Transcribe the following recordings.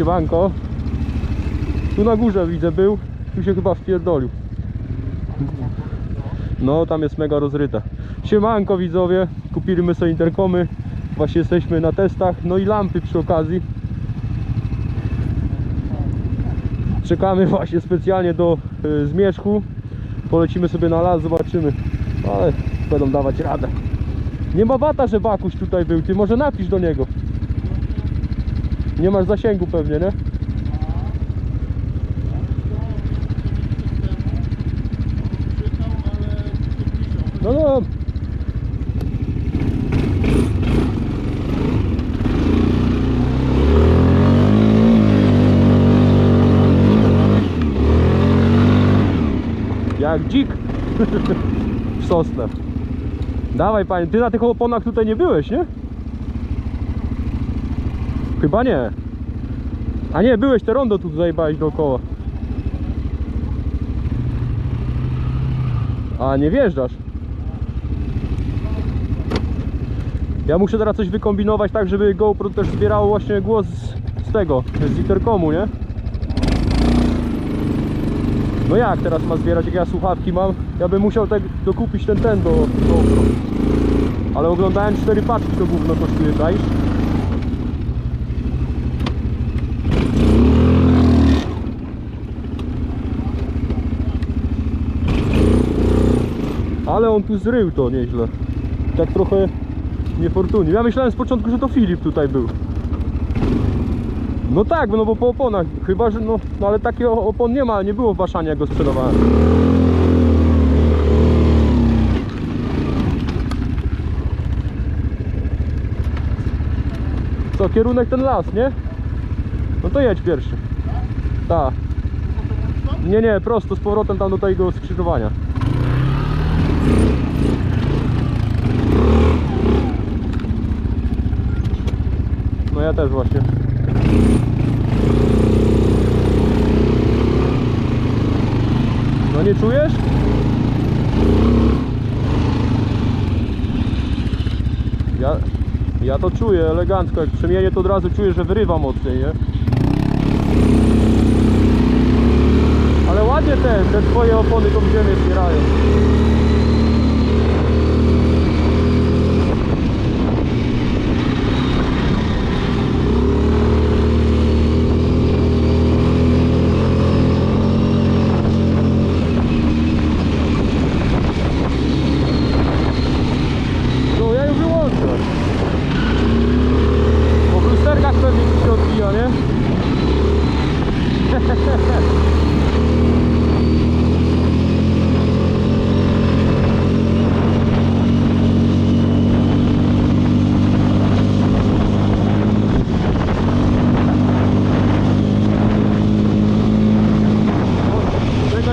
siemanko. Tu na górze widzę był, tu się chyba wpierdolił. No, tam jest mega rozryta. Siemanko widzowie, kupiliśmy sobie interkomy. Właśnie jesteśmy na testach, no i lampy przy okazji. Czekamy właśnie specjalnie do y, zmierzchu. Polecimy sobie na las, zobaczymy. Ale będą dawać radę. Nie ma bata, że Bakuś tutaj był. Ty może napisz do niego. Nie masz zasięgu pewnie, nie? No no. Jak dzik w sosnę. Dawaj panie, ty na tych oponach tutaj nie byłeś, nie? Chyba nie. A nie, byłeś te rondo tu zajebałeś dookoła. A nie wjeżdżasz. Ja muszę teraz coś wykombinować tak, żeby GoPro też zbierało właśnie głos z, z tego, z interkomu, nie? No jak teraz ma zbierać, jak ja słuchawki mam? Ja bym musiał tak dokupić ten ten do GoPro. Ale oglądałem cztery paczki, to gówno kosztuje, czaisz? Ale on tu zrył to nieźle. Tak trochę niefortunnie. Ja myślałem z początku, że to Filip tutaj był. No tak, no bo po oponach. Chyba, że no, no ale takiego opon nie ma, nie było w Waszanie jak go sprzedawałem. Co, kierunek ten las, nie? No to jedź pierwszy. Tak. Nie, nie, prosto z powrotem tam do tego skrzyżowania. No ja też właśnie. No nie czujesz? Ja, ja to czuję elegancko, jak przemienię to od razu czuję, że wyrywa mocniej, nie? Ale ładnie te, te twoje opony tą ziemię zbierają. No ja ją wyłączę. Po w lusterkach pewnie ci się odbija, nie? Czekaj,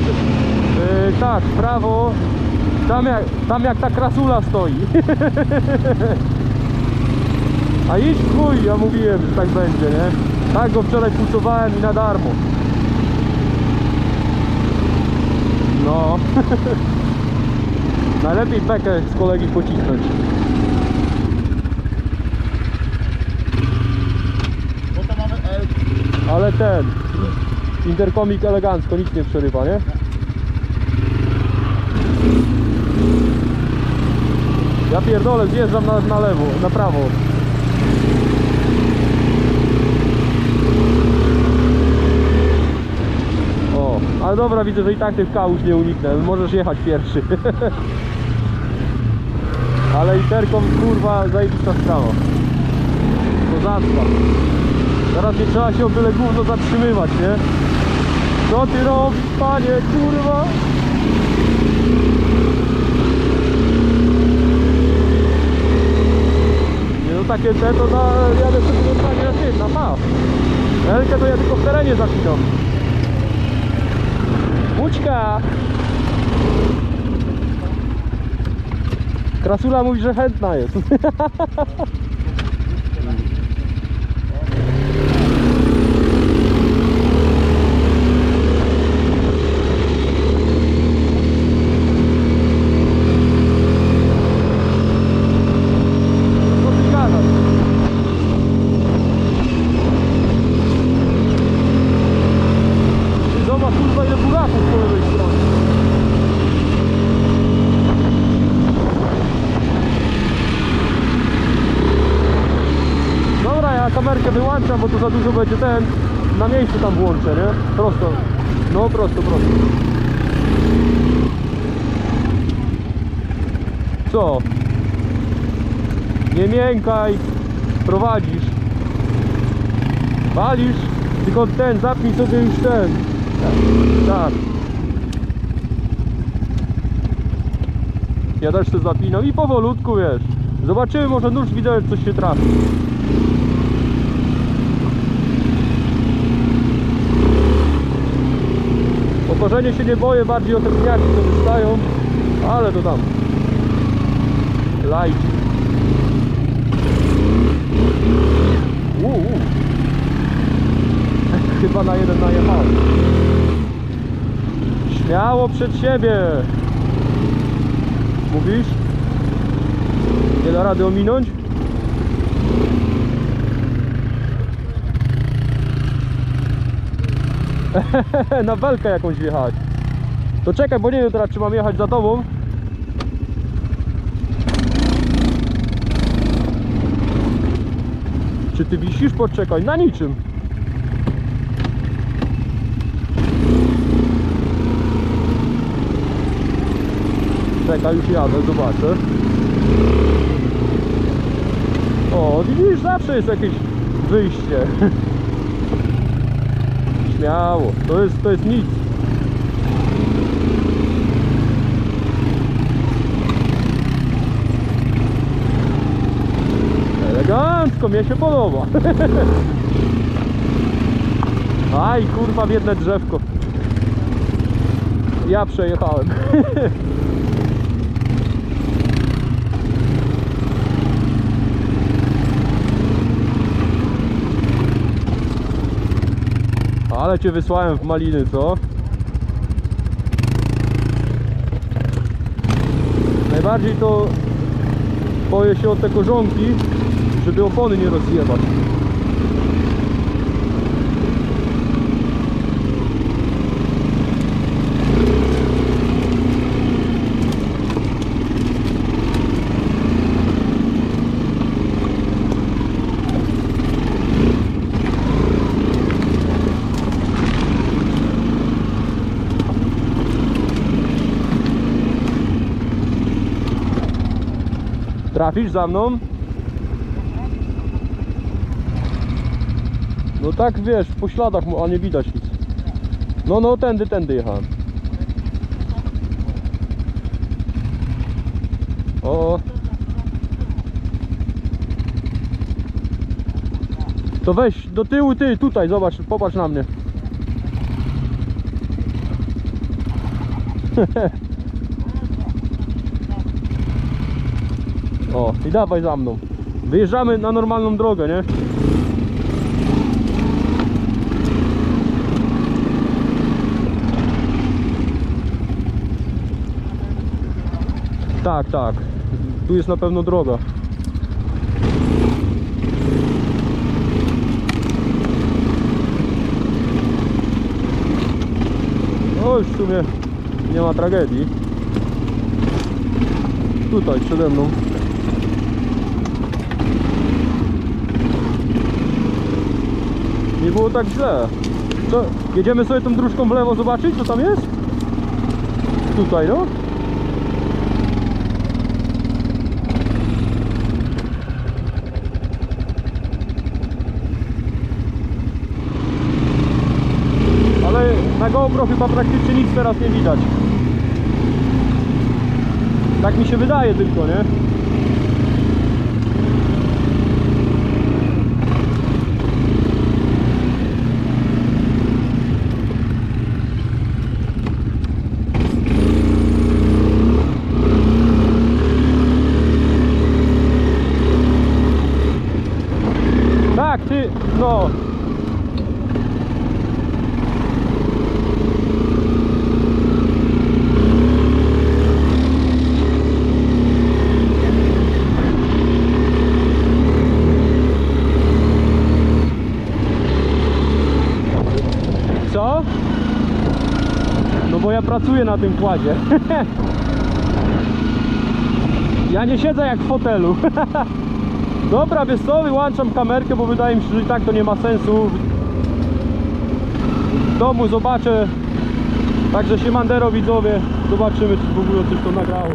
yy, tak, w prawo. Tam jak, tam jak ta krasula stoi. A idź w chuj, ja mówiłem, że tak będzie, nie? Tak go wczoraj pucowałem i na darmo. No. Najlepiej bekę z kolegi pocisnąć. Ale ten interkomik elegancko, nic nie przerywa, nie? Ja pierdolę, zjeżdżam na, na lewo, na prawo. O, ale dobra, widzę, że i tak tych kałuż nie uniknę. Możesz jechać pierwszy. ale interkom, kurwa, zajebista sprawa. Kozacka. Teraz nie trzeba się o byle gówno zatrzymywać, nie? Co ty robisz, panie, kurwa? Nie no takie te to na, jadę sobie na tym, na pas. Elkę to ja tylko w terenie zacinam. Łódźka! Krasula mówi, że chętna jest. Co ty gadasz? Wyłączam, bo to za dużo będzie ten. Na miejscu tam włączę, nie? Prosto. No prosto, prosto. Co? Nie miękaj. Prowadzisz. Walisz. Tylko ten, zapnij sobie już ten. Tak. Ja też to zapinam i powolutku wiesz. Zobaczymy, może nóż widelec coś się trafi. Oporzenie się nie boję, bardziej o te pniaki co wystają, ale to tam. Lajci. Uuu. uu. Chyba na jeden najechałem. Śmiało przed siebie. Mówisz? Nie da rady ominąć? Na belkę jakąś wjechać. To czekaj, bo nie wiem teraz czy mam jechać za tobą. Czy ty wisisz? Poczekaj, na niczym. Czekaj, już jadę, zobaczę. O, widzisz, zawsze jest jakieś wyjście. Śmiało, to jest, to jest nic. Elegancko, mnie się podoba. Aj, kurwa, w jedne drzewko. Ja przejechałem. Ale cię wysłałem w maliny, co? Najbardziej to boję się o te korzonki, żeby opony nie rozjebać. Trafisz za mną? No tak wiesz, po śladach, mu- a nie widać nic. No, no, tędy, tędy jechałem. O. To weź do tyłu ty, tutaj, zobacz, popatrz na mnie. O, i dawaj za mną. Wyjeżdżamy na normalną drogę, nie? Tak, tak. Tu jest na pewno droga. No już w sumie nie ma tragedii. Tutaj przede mną. Nie było tak źle. Co? Jedziemy sobie tą dróżką w lewo zobaczyć co tam jest? Tutaj no. Ale na GoPro chyba praktycznie nic teraz nie widać. Tak mi się wydaje tylko, nie? Tak, Co? No bo ja pracuję na tym kładzie. Ja nie siedzę jak w fotelu. Dobra, wiesz co, wyłączam kamerkę, bo wydaje mi się, że i tak to nie ma sensu. W domu zobaczę. Także siemandero widzowie, zobaczymy czy w ogóle coś to nagrało.